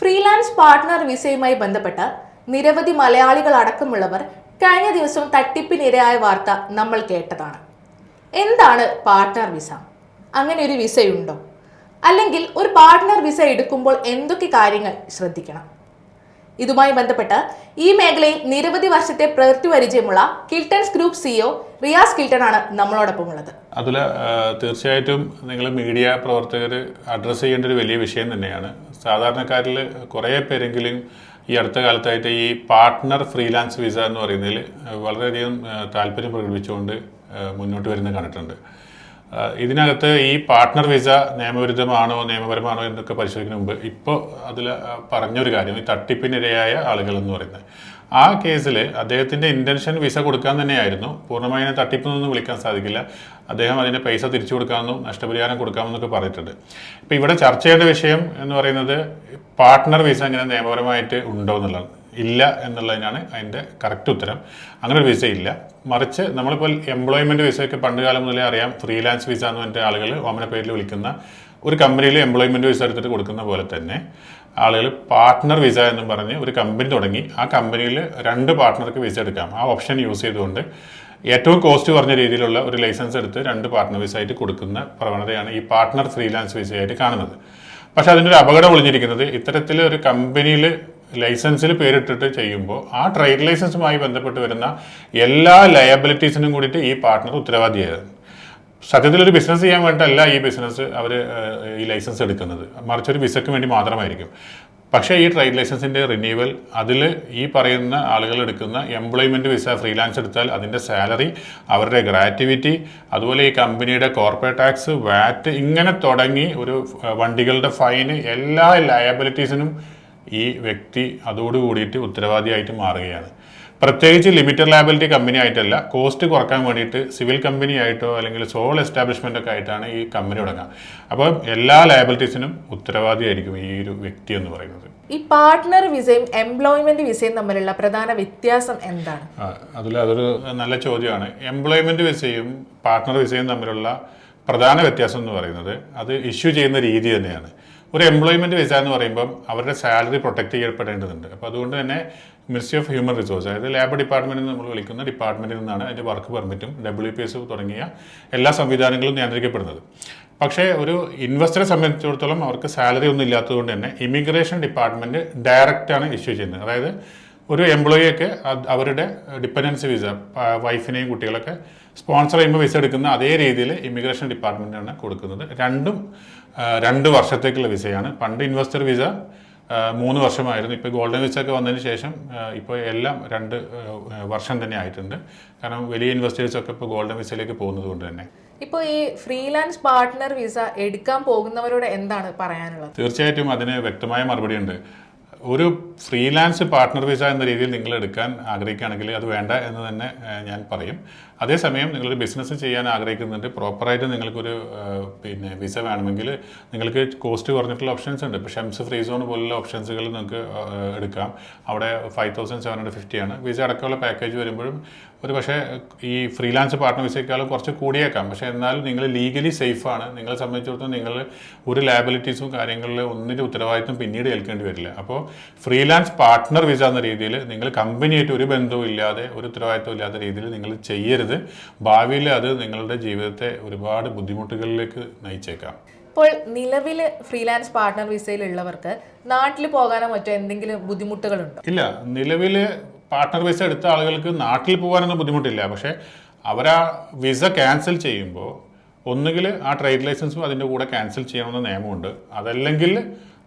Freelance partner വിസയുമായി ബന്ധപ്പെട്ട് നിരവധി മലയാളികൾ അടക്കമുള്ളവർ കഴിഞ്ഞ ദിവസം തട്ടിപ്പിനിരയായ വാർത്ത നമ്മൾ കേട്ടതാണ്. എന്താണ് പാർട്ട്ണർ വിസ? അങ്ങനെ ഒരു വിസയുണ്ടോ? അല്ലെങ്കിൽ ഒരു പാർട്ട്ണർ വിസ എടുക്കുമ്പോൾ എന്തൊക്കെ കാര്യങ്ങൾ ശ്രദ്ധിക്കണം? ഇതുമായി ബന്ധപ്പെട്ട് ഈ മേഖലയിൽ നിരവധി വർഷത്തെ പ്രവൃത്തി പരിചയമുള്ള Kiltons group CEO Riyas Kilton ആണ് നമ്മളോടൊപ്പം ഉള്ളത് അതിൽ തീർച്ചയായിട്ടും നിങ്ങൾ മീഡിയ പ്രവർത്തകർ അഡ്രസ്സ് ചെയ്യേണ്ട ഒരു വലിയ വിഷയം തന്നെയാണ്. സാധാരണക്കാരിൽ കുറേ പേരെങ്കിലും ഈ അടുത്ത കാലത്തായിട്ട് ഈ പാർട്ട്ണർ ഫ്രീലാൻസ് വിസ എന്ന് പറയുന്നതിൽ വളരെയധികം താല്പര്യം പ്രകടിപ്പിച്ചുകൊണ്ട് മുന്നോട്ട് വരുന്നത് കണ്ടിട്ടുണ്ട്. ഇതിനകത്ത് ഈ പാർട്ട്ണർ വിസ നിയമവിരുദ്ധമാണോ നിയമപരമാണോ എന്നൊക്കെ പരിശോധിക്കുന്ന മുമ്പ് ഇപ്പോൾ അതിൽ പറഞ്ഞൊരു കാര്യം ഈ തട്ടിപ്പിനിരയായ ആളുകൾ എന്ന് പറയുന്നത്. ആ കേസിൽ അദ്ദേഹത്തിന്റെ ഇന്റൻഷൻ വിസ കൊടുക്കാൻ തന്നെയായിരുന്നു. പൂർണമായി അതിനെ തട്ടിപ്പെന്നൊന്നും വിളിക്കാൻ സാധിക്കില്ല. അദ്ദേഹം അതിന്റെ പൈസ തിരിച്ചു കൊടുക്കാമെന്നും നഷ്ടപരിഹാരം കൊടുക്കാമെന്നൊക്കെ പറഞ്ഞിട്ടുണ്ട്. ഇപ്പം ഇവിടെ ചർച്ച ചെയ്യേണ്ട വിഷയം എന്ന് പറയുന്നത് പാർട്ട്ണർ വിസ ഇങ്ങനെ നിയമപരമായിട്ട് ഉണ്ടോ എന്നുള്ളതാണ്. ഇല്ല എന്നുള്ളതിനാണ് അതിന്റെ കറക്റ്റ് ഉത്തരം. അങ്ങനെ ഒരു വിസ ഇല്ല. മറിച്ച് നമ്മളിപ്പോൾ എംപ്ലോയ്മെന്റ് വിസയൊക്കെ പണ്ട് കാലം മുതലേ അറിയാം. ഫ്രീലാൻസ് വിസ എന്ന് പറഞ്ഞിട്ട് ആളുകൾ ഓമന പേരിൽ വിളിക്കുന്ന ഒരു കമ്പനിയിൽ എംപ്ലോയ്മെന്റ് വിസ എടുത്തിട്ട് കൊടുക്കുന്ന പോലെ തന്നെ ആളുകൾ പാർട്ട്ണർ വിസ എന്ന് പറഞ്ഞ് ഒരു കമ്പനി തുടങ്ങി. ആ കമ്പനിയിൽ രണ്ട് പാർട്ട്ണർക്ക് വിസ എടുക്കാം. ആ ഓപ്ഷൻ യൂസ് ചെയ്തുകൊണ്ട് ഏറ്റവും കോസ്റ്റ് കുറഞ്ഞ രീതിയിലുള്ള ഒരു ലൈസൻസ് എടുത്ത് രണ്ട് പാർട്ട്ണർ വിസ ആയിട്ട് കൊടുക്കുന്ന പ്രവണതയാണ് ഈ പാർട്ട്ണർ ഫ്രീലാൻസ് വിസയായിട്ട് കാണുന്നത്. പക്ഷേ അതിന്റെ ഒരു അപകടം ഒളിഞ്ഞിരിക്കുന്നത് ഇത്തരത്തിൽ ഒരു കമ്പനിയിൽ ലൈസൻസിൽ പേരിട്ടിട്ട് ചെയ്യുമ്പോൾ ആ ട്രേഡ് ലൈസൻസുമായി ബന്ധപ്പെട്ട് വരുന്ന എല്ലാ ലയബിലിറ്റീസിനും കൂടിയിട്ട് ഈ പാർട്ട്ണർ ഉത്തരവാദിയായിരുന്നു. സത്യത്തിൽ ഒരു ബിസിനസ് ചെയ്യാൻ വേണ്ടിയിട്ടല്ല ഈ ബിസിനസ് അവർ ഈ ലൈസൻസ് എടുക്കുന്നത്. മറിച്ച് ഒരു വിസയ്ക്ക് വേണ്ടി മാത്രമായിരിക്കും. പക്ഷേ ഈ ട്രേഡ് ലൈസൻസിന്റെ റിന്യൂവൽ അതിൽ ഈ പറയുന്ന ആളുകൾ എടുക്കുന്ന എംപ്ലോയ്മെന്റ് വിസ ഫ്രീലാൻസ് എടുത്താൽ അതിന്റെ സാലറി അവരുടെ ഗ്രാറ്റിവിറ്റി അതുപോലെ ഈ കമ്പനിയുടെ കോർപ്പറേറ്റ് ടാക്സ് വാറ്റ് ഇങ്ങനെ തുടങ്ങി ഒരു വണ്ടികളുടെ ഫൈന് എല്ലാ ലയബിലിറ്റീസിനും ഈ വ്യക്തി അതോടുകൂടിയിട്ട് ഉത്തരവാദിയായിട്ട് മാറുകയാണ്. പ്രത്യേകിച്ച് ലിമിറ്റഡ് ലാബിലിറ്റി കമ്പനി ആയിട്ടല്ല കോസ്റ്റ് കുറയ്ക്കാൻ വേണ്ടിയിട്ട് സിവിൽ കമ്പനി ആയിട്ടോ അല്ലെങ്കിൽ സോൾ എസ്റ്റാബ്ലിഷ്മെന്റ് ഒക്കെ ആയിട്ടാണ് ഈ കമ്പനി തുടങ്ങുക. അപ്പോൾ എല്ലാ ലാബിലിറ്റീസിനും ഉത്തരവാദിയായിരിക്കും ഈ ഒരു വ്യക്തി എന്ന് പറയുന്നത്. ഈ പാർട്ട്ണർ വിസയും എംപ്ലോയ്മെന്റ് വിസയും തമ്മിലുള്ള പ്രധാന വ്യത്യാസം എന്താണ്? അതിൽ അതൊരു നല്ല ചോദ്യമാണ്. എംപ്ലോയ്മെന്റ് വിസയും പാർട്ട്ണർ വിസയും തമ്മിലുള്ള പ്രധാന വ്യത്യാസം എന്ന് പറയുന്നത് അത് ഇഷ്യൂ ചെയ്യുന്ന രീതി തന്നെയാണ്. ഒരു എംപ്ലോയ്മെന്റ് വിസ എന്ന് പറയുമ്പം അവരുടെ സാലറി പ്രൊട്ടക്റ്റ് ചെയ്യപ്പെടേണ്ടതുണ്ട്. അപ്പോൾ അതുകൊണ്ട് തന്നെ മിനിസ്ട്രി ഓഫ് ഹ്യൂമൻ റിസോഴ്സ് അതായത് ലേബർ ഡിപ്പാർട്ട്മെന്റ് നമ്മൾ വിളിക്കുന്ന ഡിപ്പാർട്ട്മെന്റിൽ നിന്നാണ് അതിന്റെ വർക്ക് പെർമിറ്റും ഡബ്ല്യു പി എസ് തുടങ്ങിയ എല്ലാ സംവിധാനങ്ങളും നിയന്ത്രിക്കപ്പെടുന്നത്. പക്ഷേ ഒരു ഇൻവെസ്റ്ററെ സംബന്ധിച്ചിടത്തോളം അവർക്ക് സാലറി ഒന്നും ഇല്ലാത്തതുകൊണ്ട് തന്നെ ഇമിഗ്രേഷൻ ഡിപ്പാർട്ട്മെന്റ് ഡയറക്റ്റാണ് ഇഷ്യൂ ചെയ്യുന്നത്. അതായത് ഒരു എംപ്ലോയിയൊക്കെ അവരുടെ ഡിപ്പെൻഡൻസി വിസ വൈഫിനെയും കുട്ടികളൊക്കെ സ്പോൺസർ ചെയ്യുമ്പോൾ വിസ എടുക്കുന്ന അതേ രീതിയിൽ ഇമിഗ്രേഷൻ ഡിപ്പാർട്ട്മെന്റാണ് കൊടുക്കുന്നത്. രണ്ടും രണ്ട് വർഷത്തേക്കുള്ള വിസയാണ് പണ്ട് ഇൻവെസ്റ്റർ വിസ മൂന്ന് വർഷമായിരുന്നു. ഇപ്പോൾ ഗോൾഡൻ വിസ ഒക്കെ വന്നതിന് ശേഷം ഇപ്പോൾ എല്ലാം രണ്ട് വർഷം തന്നെ ആയിട്ടുണ്ട്. കാരണം വലിയ ഇൻവെസ്റ്റേഴ്സൊക്കെ ഇപ്പോൾ ഗോൾഡൻ വിസയിലേക്ക് പോകുന്നത് കൊണ്ട് തന്നെ. ഇപ്പോൾ ഈ ഫ്രീലാൻസ് പാർട്ട്ണർ വിസ എടുക്കാൻ പോകുന്നവരോട് എന്താണ് പറയാനുള്ളത്? തീർച്ചയായിട്ടും അതിന് വ്യക്തമായ മറുപടിയുണ്ട്. ഒരു ഫ്രീലാൻസ് പാർട്ട്ണർ വിസ എന്ന രീതിയിൽ നിങ്ങൾ എടുക്കാൻ ആഗ്രഹിക്കുകയാണെങ്കിൽ അത് വേണ്ട എന്ന് തന്നെ ഞാൻ പറയും. അതേസമയം നിങ്ങളൊരു ബിസിനസ് ചെയ്യാൻ ആഗ്രഹിക്കുന്നുണ്ട് പ്രോപ്പറായിട്ട് നിങ്ങൾക്കൊരു പിന്നെ വിസ വേണമെങ്കിൽ നിങ്ങൾക്ക് കോസ്റ്റ് കുറഞ്ഞിട്ടുള്ള ഓപ്ഷൻസ് ഉണ്ട്. ഇപ്പോൾ ഷെംസ് ഫ്രീ സോൺ പോലുള്ള ഓപ്ഷൻസുകൾ നിങ്ങൾക്ക് എടുക്കാം. അവിടെ five thousand seven hundred fifty ആണ്. വിസ അടക്കമുള്ള പാക്കേജ് വരുമ്പോഴും ഒരു പക്ഷേ ഈ ഫ്രീലാൻസ് പാർട്ട്ണർ വിസയേക്കാളും കുറച്ച് കൂടിയേക്കാം. പക്ഷേ എന്നാലും നിങ്ങൾ ലീഗലി സേഫാണ് നിങ്ങളെ സംബന്ധിച്ചിടത്തോളം നിങ്ങൾ ഒരു ലാബിലിറ്റീസും കാര്യങ്ങളിൽ ഒന്നിന്റെ ഉത്തരവാദിത്വം പിന്നീട് ഏൽക്കേണ്ടി വരില്ല. അപ്പോൾ ഫ്രീലാൻസ് പാർട്ട്ണർ വിസ എന്ന രീതിയിൽ നിങ്ങൾ കമ്പനിയായിട്ട് ഒരു ബന്ധവും ഇല്ലാതെ ഒരു ഉത്തരവാദിത്വം ഇല്ലാത്ത രീതിയിൽ നിങ്ങൾ ചെയ്യരുത്. ഭാവിയിൽ അത് നിങ്ങളുടെ ജീവിതത്തെ ഒരുപാട് ബുദ്ധിമുട്ടുകളിലേക്ക് നയിച്ചേക്കാം. ഇപ്പോൾ നിലവിൽ ഫ്രീലാൻസ് പാർട്ട്ണർ വിസയിലുള്ളവർക്ക് നാട്ടിൽ പോകാനോ മറ്റോ എന്തെങ്കിലും ബുദ്ധിമുട്ടുകളുണ്ടോ? ഇല്ല. നിലവിൽ പാർട്ട്ണർ വിസ എടുത്ത ആളുകൾക്ക് നാട്ടിൽ പോകാനൊന്നും ബുദ്ധിമുട്ടില്ല. പക്ഷേ അവരാ വിസ ക്യാൻസൽ ചെയ്യുമ്പോൾ ഒന്നുകിൽ ആ ട്രേഡ് ലൈസൻസും അതിന്റെ കൂടെ ക്യാൻസൽ ചെയ്യണമെന്ന നിയമമുണ്ട്. അതല്ലെങ്കിൽ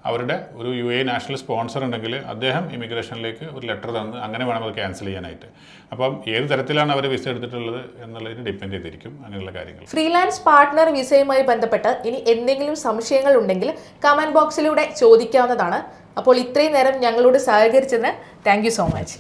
അവരുടെ ഒരു യു എ നാഷണൽ സ്പോൺസർ ഉണ്ടെങ്കിൽ അദ്ദേഹം ഇമിഗ്രേഷനിലേക്ക് ഒരു ലെറ്റർ തന്ന് അങ്ങനെ വേണം അത് ക്യാൻസൽ ചെയ്യാനായിട്ട്. അപ്പം ഏത് തരത്തിലാണ് അവർ വിസ എടുത്തിട്ടുള്ളത് എന്നുള്ളതിന് ഡിപ്പെൻഡ് ചെയ്തിരിക്കും അങ്ങനെയുള്ള കാര്യങ്ങൾ. ഫ്രീലാൻസ് പാർട്ട്ണർ വിസയുമായി ബന്ധപ്പെട്ട് ഇനി എന്തെങ്കിലും സംശയങ്ങൾ ഉണ്ടെങ്കിൽ കമന്റ് ബോക്സിലൂടെ ചോദിക്കാവുന്നതാണ്. അപ്പോൾ ഇത്രയും നേരം ഞങ്ങളോട് സഹകരിച്ചതിന് താങ്ക് സോ മച്ച്.